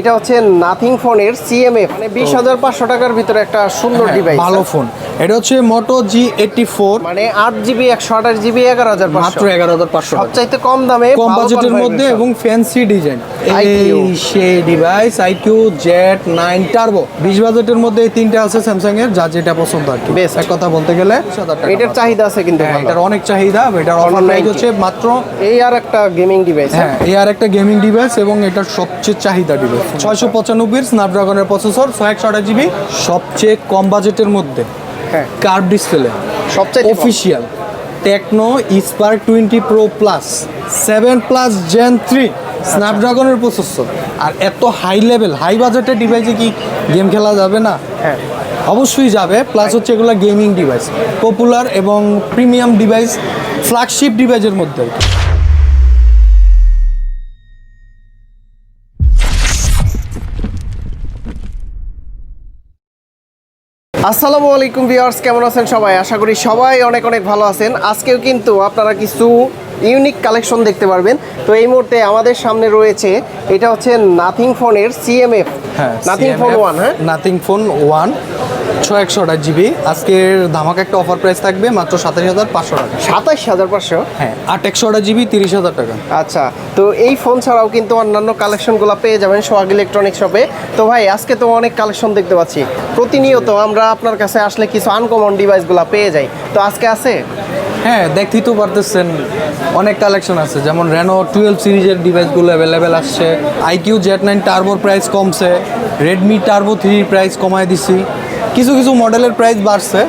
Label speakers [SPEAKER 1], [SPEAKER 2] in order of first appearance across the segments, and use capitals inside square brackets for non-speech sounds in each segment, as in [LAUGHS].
[SPEAKER 1] এটা হচ্ছে নাথিং ফোনের সিএমএ মানে বিশ হাজার পাঁচশো টাকার ভিতরে একটা সুন্দর ডিভাইস হ্যাঁ,
[SPEAKER 2] ভালো ফোন এটা হচ্ছে মোটো জি এইটটি ফোর
[SPEAKER 1] মানে আট জিবি একশো আঠাশ জিবি এগারো হাজার
[SPEAKER 2] মাত্র এগারো হাজার পাঁচশো
[SPEAKER 1] সবচাইতে কম দামে
[SPEAKER 2] কম বাজেটের মধ্যে এবং ফ্যান্সি ডিজাইন এই সেই device iQOO Z nine turbo বিশ বাজেটের মধ্যে এই তিনটা আছে স্যামসাং এর যা যেটা পছন্দ আর কি বেশ এক কথা বলতে গেলে
[SPEAKER 1] এটার চাহিদা আছে কিন্তু হ্যাঁ,
[SPEAKER 2] এটার অনেক চাহিদা এটার অফার প্রাইস হচ্ছে মাত্র
[SPEAKER 1] এই আর একটা গেমিং ডিভাইস
[SPEAKER 2] হ্যাঁ? হ্যাঁ এই আর একটা গেমিং ডিভাইস এবং এটার সবচেয়ে চাহিদা ডিভাইস ছয়শো পঁচানব্বই স্ন্যাপড্রাগনের প্রসেসর ছয় একশো জিবি সবচেয়ে কম বাজেটের মধ্যে হ্যাঁ কার্ভ ডিসপ্লে সবচেয়ে official Tecno Spark twenty pro plus seven plus gen three স্ন্যাপড্রাগনের প্রসেসর আর এত হাই লেভেল হাই বাজেটের ডিভাইসে কি গেম খেলা যাবে না হ্যাঁ অবশ্যই যাবে প্লাস হচ্ছে এগুলো গেমিং ডিভাইস পপুলার এবং প্রিমিয়াম ডিভাইস ফ্ল্যাগশিপ ডিভাইসের মধ্যে
[SPEAKER 1] আসসালামু আলাইকুম ভিউয়ার্স কেমন আছেন সবাই আশা করি সবাই অনেক অনেক ভালো আছেন আজকেও কিন্তু আপনারা কিছু ইউনিক কালেকশন দেখতে পারবেন তো এই মুহূর্তে আমাদের সামনে রয়েছে এটা হচ্ছে নাথিং ফোনের সিএমএফ হ্যাঁ নাথিং ফোন ওয়ান হ্যাঁ
[SPEAKER 2] নাথিং ফোন ওয়ান একশো একশো আঠাশ জিবি আজকের ধামাকা একটা অফার প্রাইস থাকবে মাত্র সাতাশ হাজার পাঁচশো টাকা
[SPEAKER 1] সাতাশ হাজার পাঁচশো
[SPEAKER 2] হ্যাঁ আট একশো আঠাশ জিবি তিরিশ হাজার টাকা
[SPEAKER 1] আচ্ছা তো এই ফোন ছাড়াও কিন্তু অন্যান্য কালেকশনগুলো পেয়ে যাবেন সোহাগ ইলেকট্রনিক শপে তো ভাই আজকে তো অনেক কালেকশন দেখতে পাচ্ছি প্রতিনিয়ত আমরা আপনার কাছে আসলে কিছু আনকমন ডিভাইসগুলো পেয়ে যাই তো আজকে আছে
[SPEAKER 2] হ্যাঁ দেখতেই তো পারতেছেন অনেক কালেকশন আছে যেমন রেনো টুয়েলভ সিরিজের ডিভাইসগুলো অ্যাভেলেবেল আসছে আইকিউ জেড নাইন টার্বোর প্রাইস কমছে রেডমি টার্বো থ্রির প্রাইস কমায় দিছি কিছু কিছু মডেলের প্রাইস বাড়ছে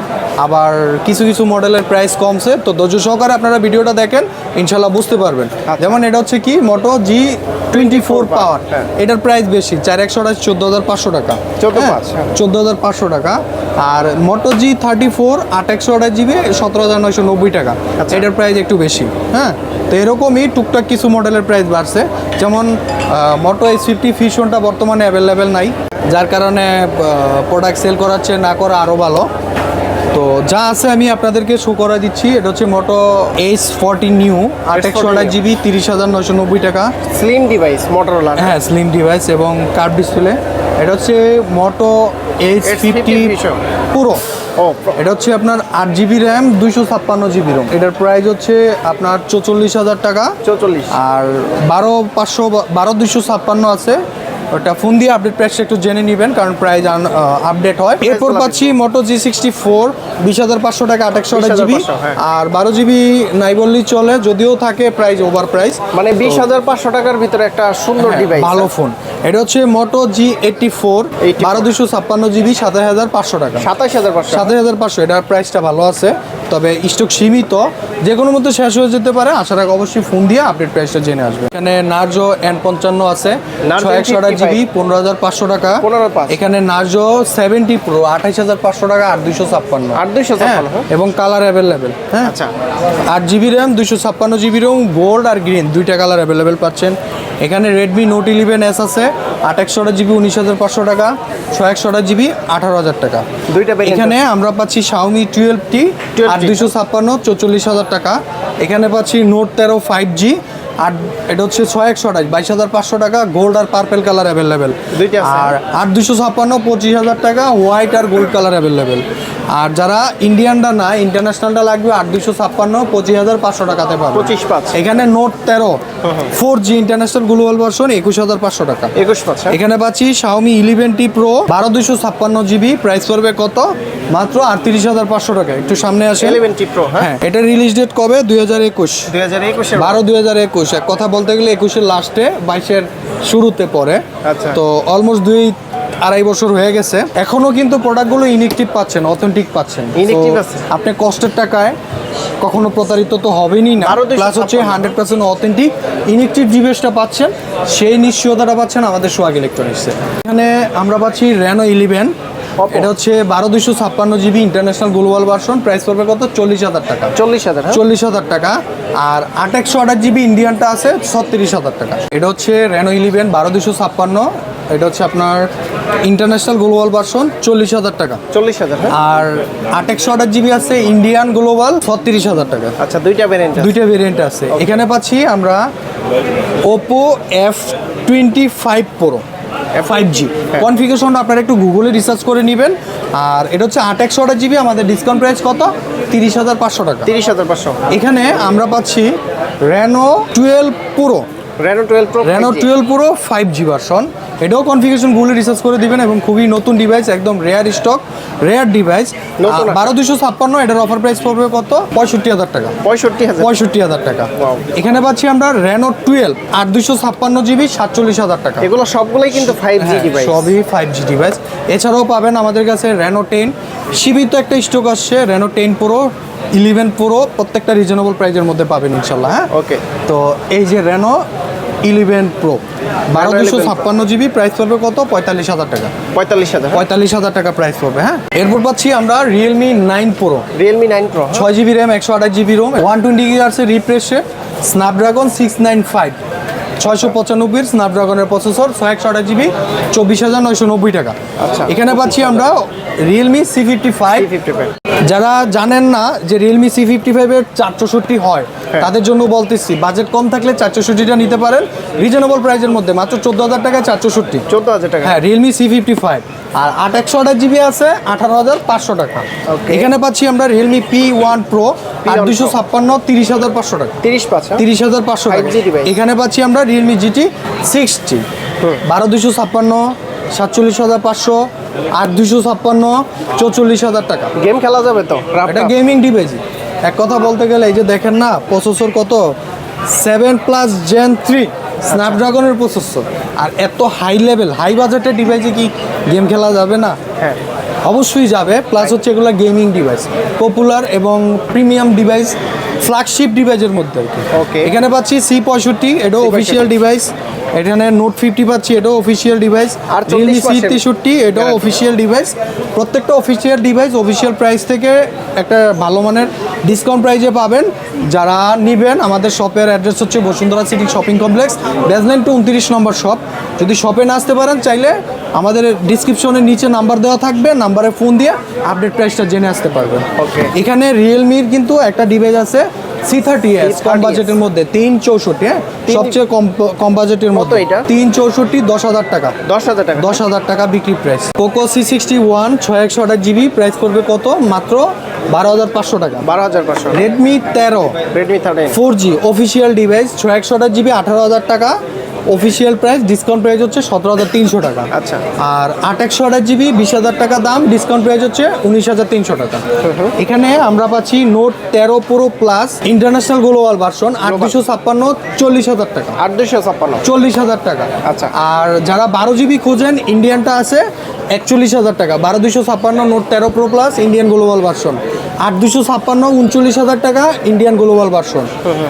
[SPEAKER 2] আবার কিছু কিছু মডেলের প্রাইস কমছে তো ধৈর্য সহকারে আপনারা ভিডিওটা দেখেন ইনশাল্লাহ বুঝতে পারবেন আচ্ছা। যেমন এটা হচ্ছে কি মোটো জি টোয়েন্টি ফোর পাওয়ার এটার প্রাইস বেশি চার একশো আঠাশ চোদ্দ হাজার পাঁচশো টাকা
[SPEAKER 1] হ্যাঁ, হ্যাঁ।
[SPEAKER 2] চোদ্দো হাজার পাঁচশো টাকা আর মোটো জি থার্টি ফোর আট একশো আঠাশ জিবি সতেরো হাজার নয়শো নব্বই টাকা আচ্ছা। এটার প্রাইস একটু বেশি হ্যাঁ তো এরকমই টুকটাক কিছু মডেলের প্রাইস বাড়ছে যেমন মোটো এইচ ফিফটি ফিশনটা বর্তমানে অ্যাভেলেবেল নাই যার কারণে প্রোডাক্ট সেল করাচ্ছে না করা আরও ভালো তো যা আছে আমি আপনাদেরকে শো করা দিচ্ছি এটা হচ্ছে মোটো এইচ ফর্টি নিউ আট একশো জিবি তিরিশ হাজার নয়শো নব্বই টাকা
[SPEAKER 1] স্লিম ডিভাইস মোটরোলা
[SPEAKER 2] হ্যাঁ স্লিম ডিভাইস এবং কার্ড ডিসপ্লে এটা হচ্ছে মোটো এইচ ফিফটি পুরো এটা হচ্ছে আপনার আট জিবি র্যাম দুইশো ছাপ্পান্ন জিবি রোম এটার প্রাইস হচ্ছে আপনার চৌচল্লিশ হাজার টাকা চৌচল্লিশ আর বারো পাঁচশো বারো দুইশো ছাপ্পান্ন আছে ওটা ফোন দিয়ে আপডেট প্রাইসটা একটু জেনে নেবেন কারণ প্রায় আপডেট হয় এরপর পাচ্ছি মোটো জি সিক্সটি ফোর বিশ হাজার পাঁচশো টাকা আঠাশশো জিবি হ্যাঁ। আর বারো জিবি নাই বললেই চলে যদিও থাকে প্রাইস ওভার প্রাইস
[SPEAKER 1] মানে বিশ হাজার পাঁচশো টাকার ভিতরে একটা সুন্দর ডিভাইস
[SPEAKER 2] হ্যাঁ, ভালো ফোন হ্যাঁ। এটা হচ্ছে মোটো জি এইটটি ফোর বারো দুশো ছাপ্পান্ন জিবি সাতাশ হাজার পাঁচশো টাকা
[SPEAKER 1] সাতাশ হাজার পাঁচশো
[SPEAKER 2] সাতাশ হাজার পাঁচশো এটার প্রাইসটা ভালো আছে তবে স্টক সীমিত যে কোনো মতো শেষ হয়ে যেতে পারে আসার আগে অবশ্যই ফোন দিয়ে আপডেট প্রাইসটা জেনে আসবে এখানে নার্জো এন পঞ্চান্ন আছে ছয় একশো আট জিবি পনেরো হাজার পাঁচশো টাকা এখানে নার্জো সেভেন্টি প্রো আঠাইশ হাজার পাঁচশো টাকা আট দুইশো ছাপ্পান্ন
[SPEAKER 1] আট দুইশো হ্যাঁ, হ্যাঁ।
[SPEAKER 2] এবং কালার অ্যাভেলেবেল হ্যাঁ আচ্ছা আট জিবি র্যাম দুশো ছাপ্পান্ন জিবি রং গোল্ড আর গ্রিন দুইটা কালার অ্যাভেলেবেল পাচ্ছেন এখানে রেডমি নোট ইলেভেন এস আছে আট একশোটা জিবি উনিশ হাজার পাঁচশো টাকা ছয় একশোটা জিবি আঠারো হাজার টাকা দুইটা এখানে আমরা পাচ্ছি শাওমি টুয়েলভ টি আট দুশো ছাপ্পান্ন চৌচল্লিশ হাজার টাকা এখানে পাচ্ছি নোট তেরো ফাইভ জি আর এটা হচ্ছে ছয় একশো আঠাশ বাইশ হাজার পাঁচশো টাকা গোল্ড আর পার্পেল কালার অ্যাভেলেবেল আর আট দুশো ছাপ্পান্ন পঁচিশ হাজার টাকা হোয়াইট আর গোল্ড কালার অ্যাভেলেবেল আর যারা ইন্ডিয়ানটা না ইন্টারন্যাশনালটা লাগবে আট দুশো ছাপ্পান্ন পঁচিশ হাজার পাঁচশো টাকাতে পাবে পঁচিশ পাঁচ এখানে নোট তেরো four G international global version একুশ হাজার পাঁচশো টাকা একুশ পাঁচ হ্যাঁ। এখানে পাচ্ছি শাওমি ইলেভেন টি প্রো বারো দুশো ছাপ্পান্ন জিবি প্রাইস পড়বে কত মাত্র আটত্রিশ হাজার পাঁচশো টাকা একটু সামনে আসে
[SPEAKER 1] ইলেভেন টি প্রো হ্যাঁ
[SPEAKER 2] এটা রিলিজ ডেট কবে দুই হাজার একুশ দুই হাজার একুশ বারো দুই হাজার একুশ কথা বলতে গেলে একুশের লাস্টে বাইশের শুরুতে পরে আচ্ছা তো অলমোস্ট দুই আড়াই বছর হয়ে গেছে এখনো কিন্তু প্রোডাক্টগুলো ইনেকটিভ পাচ্ছেন অথেন্টিক পাচ্ছেন আছে আপনি কষ্টের টাকায় কখনো প্রতারিত তো হবেনি না প্লাস হচ্ছে হান্ড্রেড পার্সেন্ট অথেন্টিক ইনেকটিভ ডিভাইসটা পাচ্ছেন সেই নিশ্চয়তাটা পাচ্ছেন আমাদের সোয়াগ ইলেকট্রনিক্সে এখানে আমরা পাচ্ছি রেনো ইলেভেন এটা হচ্ছে বারো দুইশো ছাপ্পান্ন GB international global version price পড়বে কত চল্লিশ হাজার টাকা চল্লিশ হাজার হ্যাঁ? চল্লিশ হাজার টাকা আর আট একশো আঠাশ জিবি ইন্ডিয়ানটা আছে ছত্রিশ হাজার টাকা এটা হচ্ছে রেনো ইলেভেন বারো দুইশো ছাপ্পান্ন এটা হচ্ছে আপনার ইন্টারন্যাশনাল গ্লোবাল ভার্সন চল্লিশ হাজার টাকা চল্লিশ হাজার হ্যাঁ? আর আট একশো আঠাশ জিবি আছে ইন্ডিয়ান গ্লোবাল ছত্রিশ হাজার টাকা
[SPEAKER 1] আচ্ছা দুইটা ভেরিয়েন্ট
[SPEAKER 2] দুইটা ভেরিয়েন্ট আছে এখানে পাচ্ছি আমরা Oppo F twenty five pro five G কনফিগারেশনটা আপনারা একটু গুগলে রিসার্চ করে নেবেন আর এটা হচ্ছে আট একশো আঠাশ জিবি আমাদের ডিসকাউন্ট প্রাইস কত তিরিশ হাজার পাঁচশো টাকা
[SPEAKER 1] তিরিশ হাজার পাঁচশো
[SPEAKER 2] এখানে আমরা পাচ্ছি Reno twelve pro Reno twelve pro Reno twelve pro five G version এটাও কনফিগারেশন ভুলে রিসার্চ করে দিবেন এবং খুবই নতুন ডিভাইস একদম রেয়ার স্টক রেয়ার ডিভাইস বারো দুশো ছাপ্পান্ন এটার অফার প্রাইস পড়বে কত পঁয়ষট্টি হাজার টাকা পঁয়ষট্টি হাজার পঁয়ষট্টি হাজার টাকা এখানে পাচ্ছি আমরা রেনো টুয়েলভ আট দুশো ছাপ্পান্ন জিবি সাতচল্লিশ হাজার টাকা
[SPEAKER 1] এগুলো সবগুলোই কিন্তু ফাইভ জি ডিভাইস
[SPEAKER 2] সবই ফাইভ জি ডিভাইস এছাড়াও পাবেন আমাদের কাছে রেনো টেন সীমিত একটা স্টক আসছে Reno ten pro eleven pro প্রত্যেকটা রিজনেবল প্রাইজের মধ্যে পাবেন ইনশাল্লাহ হ্যাঁ ওকে তো এই যে রেনো ইলেভেন প্রো বারো দুশো ছাপ্পান্ন জিবি প্রাইস পড়বে কত পঁয়তাল্লিশ হাজার টাকা পঁয়তাল্লিশ হাজার পঁয়তাল্লিশ হাজার টাকা প্রাইস পড়বে হ্যাঁ এরপর পাচ্ছি আমরা Realme nine pro
[SPEAKER 1] Realme nine pro
[SPEAKER 2] ছয় জিবি র্যাম একশো আঠাশ জিবি রোম ওয়ান টোয়েন্টি গিগার্সের refresh Snapdragon six nine five ছয়শো পঁচানব্বই স্ন্যাপড্রাগনের প্রসেসর ছয় একশো আঠাশ জিবি চব্বিশ হাজার নয়শো নব্বই টাকা আচ্ছা এখানে পাচ্ছি আমরা Realme C fifty five fifty five যারা জানেন না যে রিয়েলমি সি ফিফটি ফাইভের চারশোষট্টি হয় হ্যাঁ। তাদের জন্য বলতেছি বাজেট কম থাকলে চারশোষট্টিটা নিতে পারেন রিজনেবল প্রাইসের মধ্যে মাত্র চোদ্দ হাজার টাকায় চারশোষট্টি চোদ্দ হাজার টাকা হ্যাঁ রিয়েলমি সি ফিফটি ফাইভ আর আট একশো আঠাশ জিবি আছে আঠারো হাজার পাঁচশো টাকা এখানে পাচ্ছি আমরা রিয়েলমি পি ওয়ান প্রো আর দুশো ছাপ্পান্ন তিরিশ হাজার পাঁচশো টাকা তিরিশ হ্যাঁ? তিরিশ হাজার পাঁচশো টাকা এখানে পাচ্ছি আমরা রিয়েলমি জিটি সিক্সটি বারো দুশো ছাপ্পান্ন সাতচল্লিশ হাজার পাঁচশো আট দুশো ছাপ্পান্ন চৌচল্লিশ হাজার টাকা
[SPEAKER 1] গেম খেলা যাবে তো
[SPEAKER 2] এটা গেমিং ডিভাইস এক কথা বলতে গেলে এই যে দেখেন না প্রসেসর কত সেভেন প্লাস জেন থ্রি স্ন্যাপড্রাগনের প্রসেসর আর এত হাই লেভেল হাই বাজেটের ডিভাইসে কি গেম খেলা যাবে না হ্যাঁ অবশ্যই যাবে প্লাস হচ্ছে এগুলো গেমিং ডিভাইস পপুলার এবং প্রিমিয়াম ডিভাইস ফ্ল্যাগশিপ ডিভাইসের মধ্যে আর কি ওকে এখানে পাচ্ছি সি পঁয়ষট্টি এটাও অফিসিয়াল ডিভাইস এখানে নোট ফিফটি পাচ্ছি এটাও অফিসিয়াল ডিভাইস আর রিয়েলমি সি তেষট্টি এটাও অফিসিয়াল ডিভাইস প্রত্যেকটা অফিসিয়াল ডিভাইস অফিসিয়াল প্রাইস থেকে একটা ভালো মানের ডিসকাউন্ট প্রাইসে পাবেন যারা নেবেন আমাদের শপের অ্যাড্রেস হচ্ছে Bashundhara city shopping complex baseline two উনত্রিশ নম্বর শপ যদি শপে না আসতে পারেন চাইলে আমাদের ডিসক্রিপশনের নিচে নাম্বার দেওয়া থাকবে নাম্বারে ফোন দিয়ে আপডেট প্রাইসটা জেনে আসতে পারবেন ওকে এখানে রিয়েলমির কিন্তু একটা ডিভাইস আছে সি থার্টি এস কম বাজেটের মধ্যে তিন চৌষট্টি হ্যাঁ সবচেয়ে কম কম বাজেটের মতো এটা তিন চৌষট্টি দশ হাজার টাকা দশ হাজার টাকা দশ হাজার টাকা বিক্রি price Poco C sixty one ছয় একশো আঠাশ জিবি প্রাইস পড়বে কত মাত্র বারো হাজার পাঁচশো টাকা বারো হাজার পাঁচশো রেডমি তেরো Redmi thirteen four G official device ছয় একশো আঠাশ জিবি আঠারো হাজার টাকা অফিসিয়াল প্রাইস ডিসকাউন্ট প্রাইস হচ্ছে সতেরো হাজার তিনশো টাকা আচ্ছা আর আট একশো আঠাশ জিবি বিশ হাজার টাকা দাম ডিসকাউন্ট প্রাইস হচ্ছে উনিশ হাজার তিনশো টাকা এখানে আমরা পাচ্ছি নোট তেরো pro plus international global version আট দুশো ছাপ্পান্ন চল্লিশ হাজার টাকা
[SPEAKER 1] আট দুশো ছাপ্পান্ন
[SPEAKER 2] চল্লিশ হাজার টাকা আচ্ছা আর যারা বারো জিবি খোঁজেন ইন্ডিয়ানটা আছে একচল্লিশ হাজার টাকা বারো দুশো ছাপ্পান্ন নোট তেরো pro plus Indian global version আট দুশো ছাপ্পান্ন উনচল্লিশ হাজার টাকা ইন্ডিয়ান গ্লোবাল ভার্সন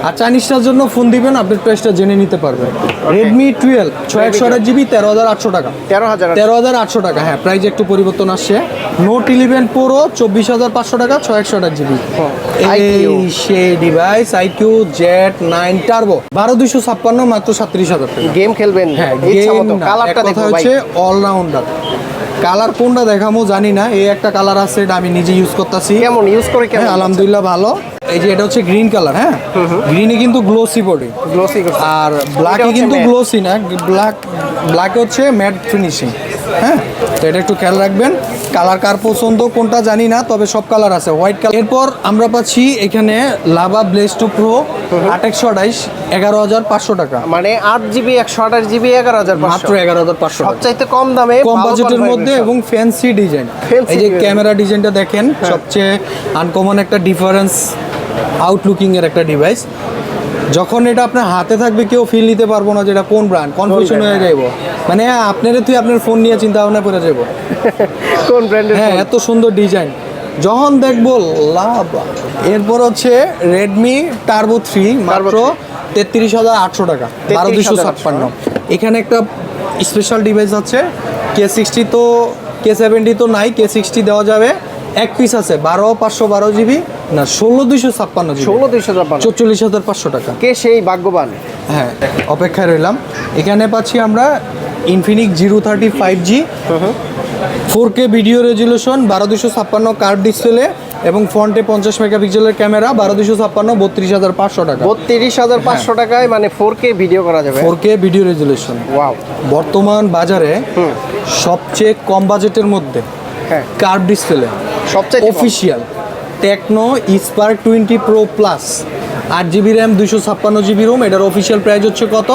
[SPEAKER 2] আর চাইনিজটার জন্য ফোন দিবেন আপনি প্রাইসটা জেনে নিতে পারবেন রেডমি টুয়েলভ ছয় একশো আট জিবি তেরো হাজার আটশো টাকা তেরো হাজার তেরো হাজার আটশো টাকা হ্যাঁ প্রাইস একটু পরিবর্তন আসছে নোট ইলেভেন প্রো চব্বিশ হাজার পাঁচশো টাকা ছয় একশো আট জিবি এই সেই device iQOO Z nine turbo বারো দুশো ছাপ্পান্ন মাত্র সাত্রিশ হাজার টাকা
[SPEAKER 1] গেম খেলবেন হ্যাঁ
[SPEAKER 2] কালারটা কথা হচ্ছে অলরাউন্ডার কালার কোনটা দেখামো জানি না এই একটা কালার আছে এটা আমি নিজে ইউজ করতেছি
[SPEAKER 1] কেমন ইউজ করে কেমন হ্যাঁ,
[SPEAKER 2] আলহামদুলিল্লাহ ভালো এই যে এটা হচ্ছে গ্রিন কালার হ্যাঁ গ্রিনে কিন্তু গ্লোসি বডি গ্লোসি আর ব্ল্যাকে কিন্তু গ্লোসি না ব্ল্যাক ব্ল্যাক হচ্ছে ম্যাট ফিনিশিং হ্যাঁ তো এটা একটু খেয়াল রাখবেন কালার কার পছন্দ কোনটা জানি না তবে সব কালার আছে হোয়াইট কালার এরপর আমরা পাচ্ছি এখানে লাভা ব্লেস টু প্রো আট একশো আঠাইশ এগারো হাজার পাঁচশো টাকা
[SPEAKER 1] মানে আট জিবি একশো আঠাশ জিবি এগারো হাজার
[SPEAKER 2] মাত্র এগারো হাজার পাঁচশো
[SPEAKER 1] সবচাইতে কম দামে
[SPEAKER 2] কম বাজেটের মধ্যে এবং ফ্যান্সি ডিজাইন এই যে ক্যামেরা ডিজাইনটা দেখেন হ্যাঁ। সবচেয়ে আনকমন একটা ডিফারেন্স আউটলুকিং এর একটা ডিভাইস যখন এটা আপনার হাতে থাকবে কেউ ফিল নিতে পারবো না যে এটা কোন ব্র্যান্ড কনফিউশন হয়ে হ্যাঁ। যাইব মানে আপনারা তুই আপনার ফোন নিয়ে চিন্তা ভাবনা করে যাবো
[SPEAKER 1] [LAUGHS] কোন ব্র্যান্ডের
[SPEAKER 2] হ্যাঁ এত সুন্দর ডিজাইন যখন দেখবো লাভ এরপর হচ্ছে রেডমি টার্বো থ্রি মাত্র তেত্রিশ হাজার আটশো টাকা বারো দুশো ছাপ্পান্ন এখানে একটা স্পেশাল ডিভাইস আছে কে সিক্সটি তো কে সেভেন্টি তো নাই কে সিক্সটি দেওয়া যাবে এক পিস আছে বারো পাঁচশো বারো জিবি না ষোলো দুইশো ছাপ্পান্ন
[SPEAKER 1] ষোলো দুইশো ছাপ্পান্ন
[SPEAKER 2] চল্লিশ হাজার পাঁচশো টাকা
[SPEAKER 1] কে সেই ভাগ্যবান
[SPEAKER 2] হ্যাঁ অপেক্ষায় রইলাম এখানে পাচ্ছি আমরা Infinix zero thirty five G four K video resolution বারো দুশো ছাপ্পান্ন কার্ড ডিসপ্লে এবং ফ্রন্টে পঞ্চাশ মেগাপিক্সেলের ক্যামেরা বারো দুশো ছাপ্পান্ন বত্রিশ হাজার পাঁচশো টাকা
[SPEAKER 1] বত্রিশ হাজার পাঁচশো হ্যাঁ। টাকায় মানে ফোর কে ভিডিও করা যাবে
[SPEAKER 2] four K video resolution wow বর্তমান বাজারে সবচেয়ে কম বাজেটের মধ্যে কার্ড হ্যাঁ। ডিসপ্লে সবচেয়ে official Tecno Spark twenty pro plus আট জিবি র্যাম দুশো ছাপ্পান্ন জিবি রুম এটার অফিসিয়াল প্রাইস হচ্ছে কত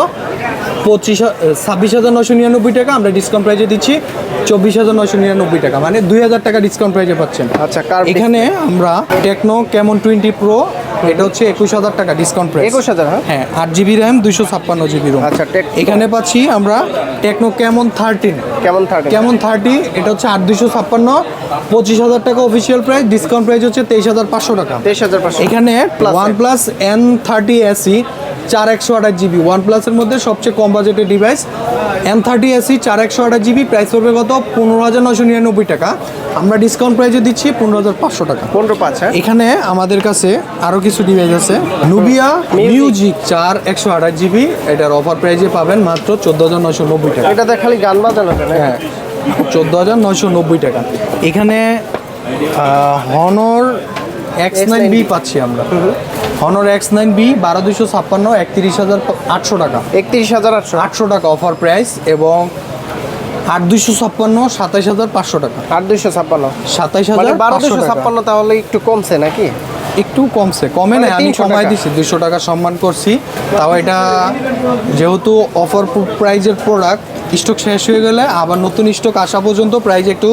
[SPEAKER 2] পঁচিশ ছাব্বিশ হাজার নশো নিরানব্বই টাকা আমরা ডিসকাউন্ট প্রাইজে দিচ্ছি চব্বিশ হাজার নশো নিরানব্বই টাকা মানে দুই হাজার টাকা ডিসকাউন্ট প্রাইসে পাচ্ছেন আচ্ছা এখানে আমরা টেকনো কেমন টোয়েন্টি প্রো এটা হচ্ছে একুশ হাজার টাকা ডিসকাউন্ট প্রাইস একুশ হাজার হ্যাঁ, হ্যাঁ আট জিবি র্যাম দুইশো ছাপ্পান্ন জিবি রোম আচ্ছা এখানে পাচ্ছি আমরা টেকনো কেমন থার্টিন কেমন থার্টি কেমন থার্টি এটা হচ্ছে আট দুইশো ছাপ্পান্ন পঁচিশ হাজার টাকা অফিসিয়াল প্রাইস ডিসকাউন্ট প্রাইস হচ্ছে তেইশ হাজার পাঁচশো টাকা তেইশ হাজার পাঁচশো এখানে OnePlus N thirty SE চার একশো আঠাশ জিবি ওয়ান প্লাসের মধ্যে সবচেয়ে কম বাজেটের ডিভাইস এম থার্টি এসি চার একশো আঠাশ জিবি প্রাইস পড়বে কত পনেরো হাজার নশো নিরানব্বই টাকা আমরা ডিসকাউন্ট প্রাইসে দিচ্ছি পনেরো হাজার পাঁচশো টাকা পনেরো পাঁচ হ্যাঁ? এখানে আমাদের কাছে আরও কিছু ডিভাইস আছে নুবিয়া মিউজিক চার একশো আঠাশ জিবি এটার অফার প্রাইসে পাবেন মাত্র চোদ্দ হাজার নশো নব্বই টাকা
[SPEAKER 1] এটা খালি গান বাজানো
[SPEAKER 2] হ্যাঁ চোদ্দো হাজার নশো নব্বই টাকা এখানে হনর এক্স নাইন বি পাচ্ছি আমরা হনর এক্স নাইন বি বারো দুশো ছাপ্পান্ন একত্রিশ হাজার আটশো টাকা
[SPEAKER 1] একত্রিশ হাজার আটশো
[SPEAKER 2] আটশো টাকা অফার প্রাইস এবং আট দুশো ছাপ্পান্ন সাতাইশ হাজার পাঁচশো টাকা
[SPEAKER 1] আট দুশো ছাপ্পান্ন সাতাইশ হাজার মানে বারো দুশো ছাপ্পান্ন তাহলে একটু কমছে নাকি
[SPEAKER 2] একটু কমছে কমে মানে না আমি সময় দিছি দুশো টাকা সম্মান করছি তাও এটা যেহেতু অফার প্রাইজের প্রোডাক্ট স্টক শেষ হয়ে গেলে আবার নতুন স্টক আসা পর্যন্ত প্রাইস একটু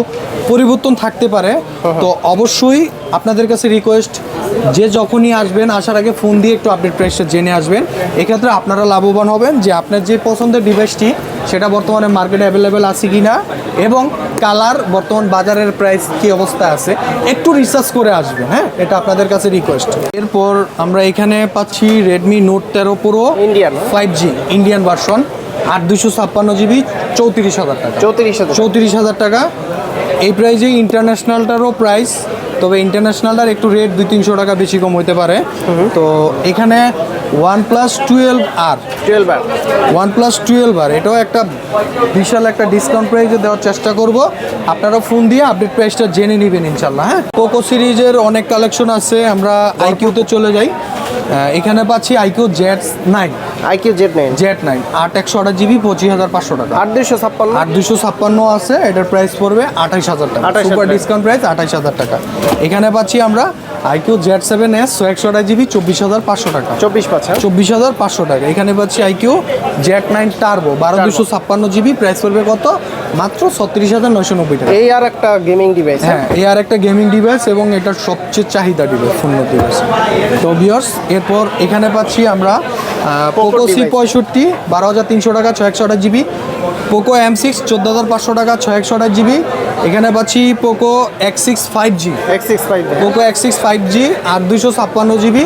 [SPEAKER 2] পরিবর্তন থাকতে পারে হ্যাঁ, হ্যাঁ। তো অবশ্যই আপনাদের কাছে রিকোয়েস্ট যে যখনই আসবেন আসার আগে ফোন দিয়ে একটু আপডেট প্রাইসটা জেনে আসবেন এক্ষেত্রে আপনারা লাভবান হবেন যে আপনার যে পছন্দের ডিভাইসটি সেটা বর্তমানে মার্কেটে অ্যাভেলেবেল আছে কি না এবং কালার বর্তমান বাজারের প্রাইস কি অবস্থা আছে একটু রিসার্চ করে আসবেন হ্যাঁ এটা আপনাদের কাছে রিকোয়েস্ট এরপর আমরা এখানে পাচ্ছি রেডমি নোট তেরো pro Indian five G Indian version আট দুশো ছাপ্পান্ন জিবি চৌত্রিশ হাজার টাকা চৌত্রিশ হাজার চৌত্রিশ হাজার টাকা এই প্রাইজে ইন্টারন্যাশনালটারও প্রাইস তবে ইন্টারন্যাশনালটার একটু রেট দুই তিনশো টাকা বেশি কম হতে পারে তো এখানে OnePlus twelve R twelve R OnePlus twelve R এটাও একটা বিশাল একটা ডিসকাউন্ট প্রাইসে দেওয়ার চেষ্টা করব আপনারা ফোন দিয়ে আপডেট প্রাইসটা জেনে নেবেন ইনশাল্লাহ হ্যাঁ পোকো সিরিজের অনেক কালেকশন আছে আমরা আইকিউতে চলে যাই এখানে পাচ্ছি আইকিউ জেটস nine
[SPEAKER 1] iQOO Z nine
[SPEAKER 2] Z nine আট একশো আঠাশ জিবি পঁচিশ হাজার পাঁচশো টাকা
[SPEAKER 1] আট দুশো ছাপ্পান্ন
[SPEAKER 2] আট দুশো ছাপ্পান্ন আছে এটার প্রাইস পড়বে আঠাইশ হাজার টাকা সুপার ডিসকাউন্ট প্রাইস আঠাশ হাজার টাকা এখানে পাচ্ছি আমরা আইকিউ জেড সেভেন এস একশো আঠাশ জিবি চব্বিশ হাজার পাঁচশো টাকা চব্বিশ পাঁচশো চব্বিশ হাজার পাঁচশো টাকা এখানে পাচ্ছি আইকিউ জেড নাইন টার্বো বারো দুশো ছাপ্পান্ন জিবি প্রাইস পড়বে কত মাত্র ছত্রিশ হাজার নয়শো নব্বই টাকা
[SPEAKER 1] এই আর একটা গেমিং ডিভাইস হ্যাঁ?
[SPEAKER 2] হ্যাঁ এই আর একটা গেমিং ডিভাইস এবং এটার সবচেয়ে চাহিদা ডিভাইস উন্নত ডিভাইস তো বিয়ার্স এরপর এখানে পাচ্ছি আমরা পোকো সি পঁয়ষট্টি বারো হাজার তিনশো টাকা ছয় একশো আঠাশ জিবি পোকো এম সিক্স চোদ্দো হাজার পাঁচশো টাকা ছয় একশো আঠাশ জিবি এখানে পাচ্ছি পোকো এক six five G X six five Poco এক সিক্স ফাইভ জি আর দুশো ছাপ্পান্ন জিবি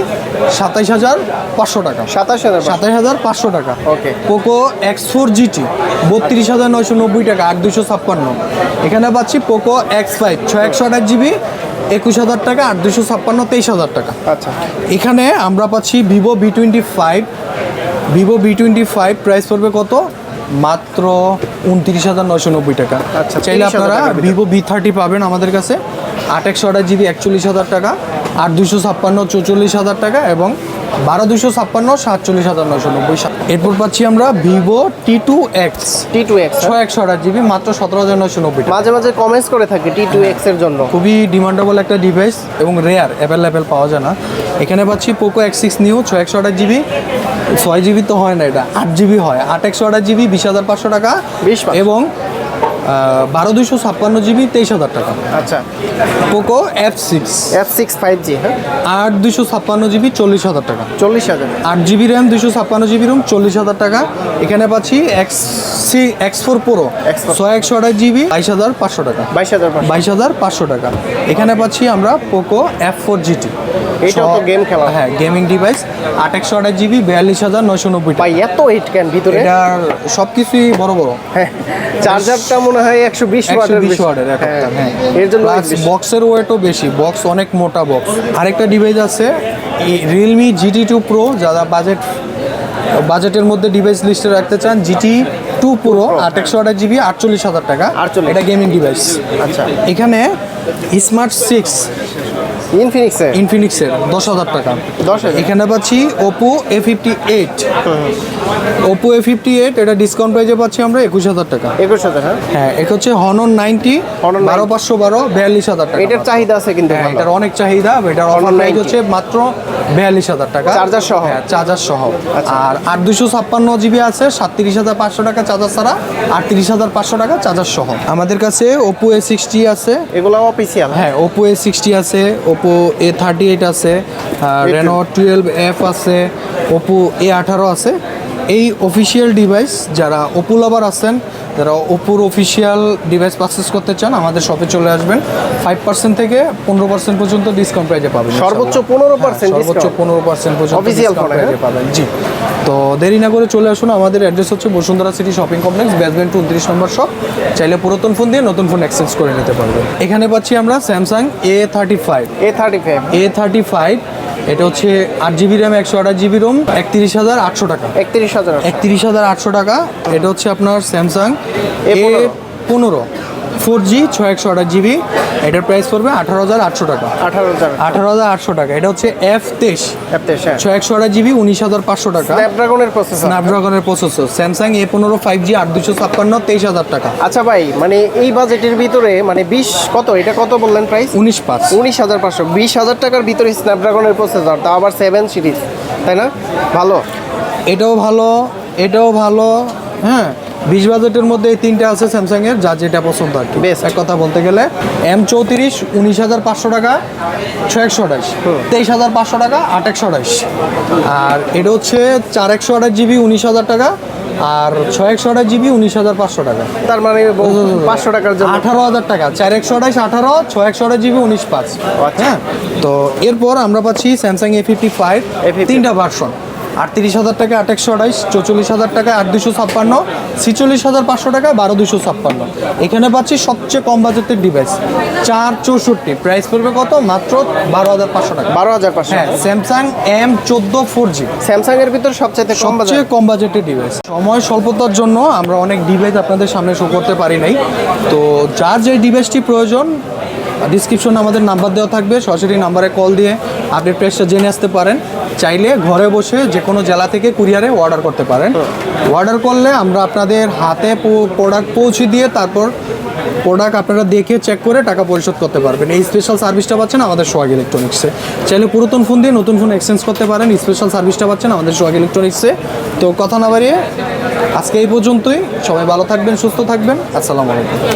[SPEAKER 2] সাতাইশ হাজার পাঁচশো টাকা সাতাশ হাজার সাতাশ হাজার পাঁচশো টাকা okay Poco X four GT বত্রিশ হাজার নয়শো নব্বই টাকা আর দুশো ছাপ্পান্ন এখানে পাচ্ছি পোকো এক্স ফাইভ ছয় একশো আঠাশ জিবি একুশ হাজার টাকা আর দুশো ছাপ্পান্ন তেইশ হাজার টাকা আচ্ছা এখানে আমরা পাচ্ছি Vivo V twenty five Vivo V twenty five price পড়বে কত মাত্র উনত্রিশ হাজার নশো নব্বই টাকা আচ্ছা চাইলে আপনারা ভিভো ভি থার্টি পাবেন আমাদের কাছে আট একশো আঠাশ জিবি একচল্লিশ হাজার টাকা আর দুশো ছাপ্পান্ন চৌচল্লিশ হাজার টাকা এবং বারো দুশো ছাপ্পান্ন সাতচল্লিশ হাজার নয়শো নব্বই এরপর পাচ্ছি আমরা Vivo T two X T two X হ্যাঁ। ছয় একশো আট জিবি মাত্র সতেরো হাজার নয়শো নব্বই
[SPEAKER 1] মাঝে মাঝে কমেন্টস করে থাকে টি টু এক্স এর জন্য
[SPEAKER 2] খুবই ডিমান্ডেবল একটা ডিভাইস এবং রেয়ার অ্যাভেলেবেল পাওয়া যায় না এখানে পাচ্ছি পোকো এক্স সিক্স নিউ ছয় একশো আট জিবি ছয় জিবি তো হয় না এটা আট জিবি হয় আট একশো আট জিবি বিশ হাজার পাঁচশো টাকা এবং বারো দুশো ছাপ্পান্ন জিবি তেইশ হাজার টাকা আচ্ছা Poco F six F six five G হ্যাঁ আট দুশো ছাপ্পান্ন জিবি চল্লিশ হাজার টাকা চল্লিশ হাজার আট জিবি র্যাম দুশো ছাপ্পান্ন জিবি রোম চল্লিশ হাজার টাকা এখানে পাচ্ছি X C X four pro ছয় একশো আঠাশ জিবি বাইশ হাজার পাঁচশো টাকা বাইশ হাজার বাইশ হাজার পাঁচশো টাকা এখানে পাচ্ছি আমরা পোকো এফ ফোর জিটি এটাও তো গেম খেলা হ্যাঁ গেমিং ডিভাইস আট একশো আঠাশ জিবি বিয়াল্লিশ হাজার নশো নব্বই টাকা এত হিট ক্যান ভিতরে এটার সব কিছুই বড় বড় হ্যাঁ চার্জারটা মনে হয় একশো বিশ ওয়াটের বিশ ওয়াটের হ্যাঁ, হ্যাঁ এর জন্য বক্সের ওয়েটও বেশি বক্স অনেক মোটা বক্স আরেকটা ডিভাইস আছে রিয়েলমি জিটি টু প্রো যারা বাজেট বাজেটের মধ্যে ডিভাইস লিস্টে রাখতে চান জিটি টু প্রো আর একশো আঠাশ জিবি আটচল্লিশ হাজার টাকা এটা গেমিং ডিভাইস আচ্ছা এখানে স্মার্ট সিক্স ইনফিনিক্সের ইনফিনিক্সের দশ হাজার টাকা দশ এখানে পাচ্ছি Oppo A fifty eight Oppo A fifty eight এটা ডিসকাউন্ট প্রাইজে পাচ্ছি আমরা একুশ হাজার টাকা একুশ হাজার হ্যাঁ, হ্যাঁ এক হচ্ছে হনন নাইনটি বারো পাঁচশো বারো বিয়াল্লিশ হাজার টাকা এটার চাহিদা আছে কিন্তু হ্যাঁ এটার অনেক চাহিদা এটার অফার প্রাইস হচ্ছে মাত্র বিয়াল্লিশ হাজার টাকা চার্জার সহ হ্যাঁ চার্জার সহ আচ্ছা। আর আট দুশো ছাপ্পান্ন জিবি আছে সাতত্রিশ হাজার পাঁচশো টাকা চার্জার ছাড়া আটত্রিশ হাজার পাঁচশো টাকা চার্জার সহ আমাদের কাছে ওপো এ সিক্সটি আছে এগুলো অফিসিয়াল হ্যাঁ ওপো এ সিক্সটি আছে Oppo Oppo A thirty eight আছে রেনো টুয়েলভ এফ আছে ওপো এ আঠারো আছে এই অফিসিয়াল ডিভাইস যারা ওপো লাভার আছেন যারা ওপোর অফিসিয়াল ডিভাইস পার্সেস করতে চান আমাদের শপে চলে আসবেন ফাইভ পার্সেন্ট থেকে পনেরো পার্সেন্ট পর্যন্ত ডিসকাউন্ট প্রাইজে পাবেন সর্বোচ্চ পনেরো পার্সেন্ট হ্যাঁ, সর্বোচ্চ পনেরো পার্সেন্ট পর্যন্ত প্রাইজে হ্যাঁ? পাবেন জি তো দেরি না করে চলে আসুন আমাদের অ্যাড্রেস হচ্ছে Bashundhara city shopping complex basement উনত্রিশ নম্বর শপ চাইলে পুরাতন ফোন দিয়ে নতুন ফোন অ্যাক্সেস করে নিতে পারবেন এখানে পাচ্ছি আমরা Samsung A thirty five A thirty five A thirty five এটা হচ্ছে আট জিবি র্যাম একশো আঠাশ জিবি রোম একত্রিশ হাজার আটশো টাকা একত্রিশ হাজার একত্রিশ হাজার আটশো টাকা এটা হচ্ছে আপনার স্যামসাং এ পনেরো ফোর জি ছয় একশো আঠাশ জিবি এটার প্রাইস পড়বে আঠারো হাজার আটশো টাকা আঠারো হাজার আঠারো হাজার আটশো টাকা এটা হচ্ছে এফ তেইশ এফ তেইশ হ্যাঁ। ছয় একশো আঠাশ জিবি উনিশ হাজার পাঁচশো টাকা স্ন্যাপড্রাগনের প্রসেসর স্ন্যাপড্রাগনের প্রসেসর স্যামসাং এ পনেরো ফাইভ জি আট দুশো ছাপ্পান্ন তেইশ হাজার টাকা আচ্ছা ভাই মানে এই বাজেটের ভিতরে মানে বিশ কত এটা কত বললেন প্রাইস উনিশ পাঁচ উনিশ হাজার পাঁচশো বিশ হাজার টাকার ভিতরে স্ন্যাপড্রাগনের প্রসেসর তা আবার সেভেন সিরিজ তাই না ভালো এটাও ভালো এটাও ভালো হ্যাঁ বিশ বাজেটের মধ্যে এই তিনটা আছে স্যামসাং এর যা যেটা পছন্দ আর কি বেশ এক কথা বলতে গেলে এম চৌত্রিশ উনিশ হাজার পাঁচশো টাকা ছয় একশো আঠাশ তেইশ হাজার পাঁচশো টাকা আট একশো আঠাশ আর এটা হচ্ছে চার একশো আঠাশ জিবি উনিশ হাজার টাকা আর ছয় একশো আঠাশ জিবি উনিশ হাজার পাঁচশো টাকা তার মানে পাঁচশো টাকার জন্য আঠারো হাজার টাকা চার একশো আঠাশ আঠারো ছয় একশো আঠাশ জিবি উনিশ পাঁচ আচ্ছা। হ্যাঁ তো এরপর আমরা পাচ্ছি স্যামসাং এ ফিফটি ফাইভ তিনটা ভার্সন আটত্রিশ হাজার টাকা আট একশো আঠাইশ চৌচল্লিশ হাজার টাকা আট দুশো ছাপ্পান্ন ছিচল্লিশ হাজার পাঁচশো টাকা বারো দুশো ছাপ্পান্ন এখানে পাচ্ছি সবচেয়ে কম বাজেটের ডিভাইস চার চৌষট্টি প্রাইস পড়বে কত মাত্র বারো হাজার পাঁচশো টাকা বারো হাজার পাঁচশো হ্যাঁ স্যামসাং এম চোদ্দো ফোর জি স্যামসাং এর ভিতরে সবচেয়ে সবচেয়ে কম বাজেটের ডিভাইস সময় স্বল্পতার জন্য আমরা অনেক ডিভাইস আপনাদের সামনে শো করতে পারি নাই তো যার যে ডিভাইসটি প্রয়োজন ডিসক্রিপশনে আমাদের নাম্বার দেওয়া থাকবে সরাসরি নাম্বারে কল দিয়ে আপনি প্রেসটা জেনে আসতে পারেন চাইলে ঘরে বসে যে কোনো জেলা থেকে কুরিয়ারে অর্ডার করতে পারেন অর্ডার করলে আমরা আপনাদের হাতে প্রোডাক্ট পৌঁছে দিয়ে তারপর প্রোডাক্ট আপনারা দেখে চেক করে টাকা পরিশোধ করতে পারবেন এই স্পেশাল সার্ভিসটা পাচ্ছেন আমাদের সোহাগ ইলেকট্রনিক্সে চাইলে পুরাতন ফোন দিয়ে নতুন ফোন এক্সচেঞ্জ করতে পারেন স্পেশাল সার্ভিসটা পাচ্ছেন আমাদের সোহাগ ইলেকট্রনিক্সে তো কথা না বাড়িয়ে আজকে এই পর্যন্তই সবাই ভালো থাকবেন সুস্থ থাকবেন আসসালামু আলাইকুম